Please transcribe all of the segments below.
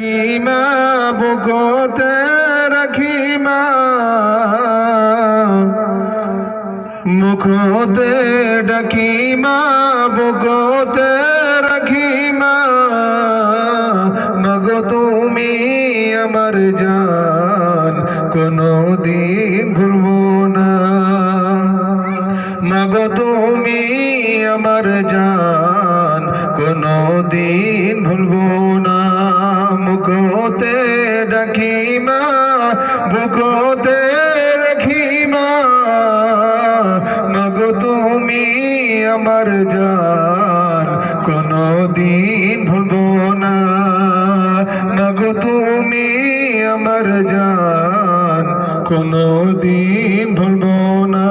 রাখিমা, বুকতে রাখিমা। মুখতে ডাকিমা, বুকতে রাখিমা। মগো তুমি আমার জান কোনো দিন ভুলবো না। মগো তুমি আমার জান কোনো দিন ভুলবো ডাকিমা বুকতে রাখিমা মগো তুমি আমার জান কোনো দিন ভুলবো না। মগো তুমি আমার জান কোনো দিন ভুলবো না।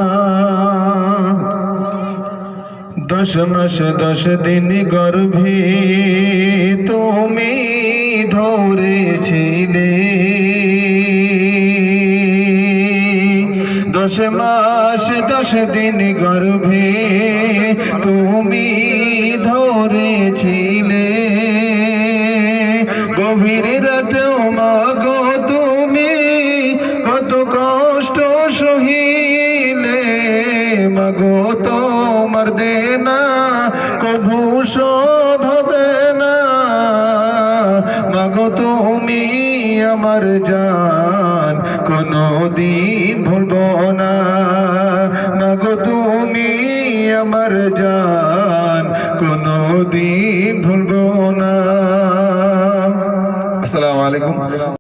দশ মাস দশ দিন গর্ভে তুমি ধরেছিলে। দশ মাস, দশ দিন গর্ভে তুমি ধরেছিলে। গভীর রাতে মাগো তুমি কত কষ্ট সহিলে। মাগো তোমার দেনা কভু শোধ হবে না। মাগো তুমি আমার জান কোনো দিন ভুলবো না। মাগো তুমি আমার জান কোনো দিন ভুলবো না। আসসালামু আলাইকুম।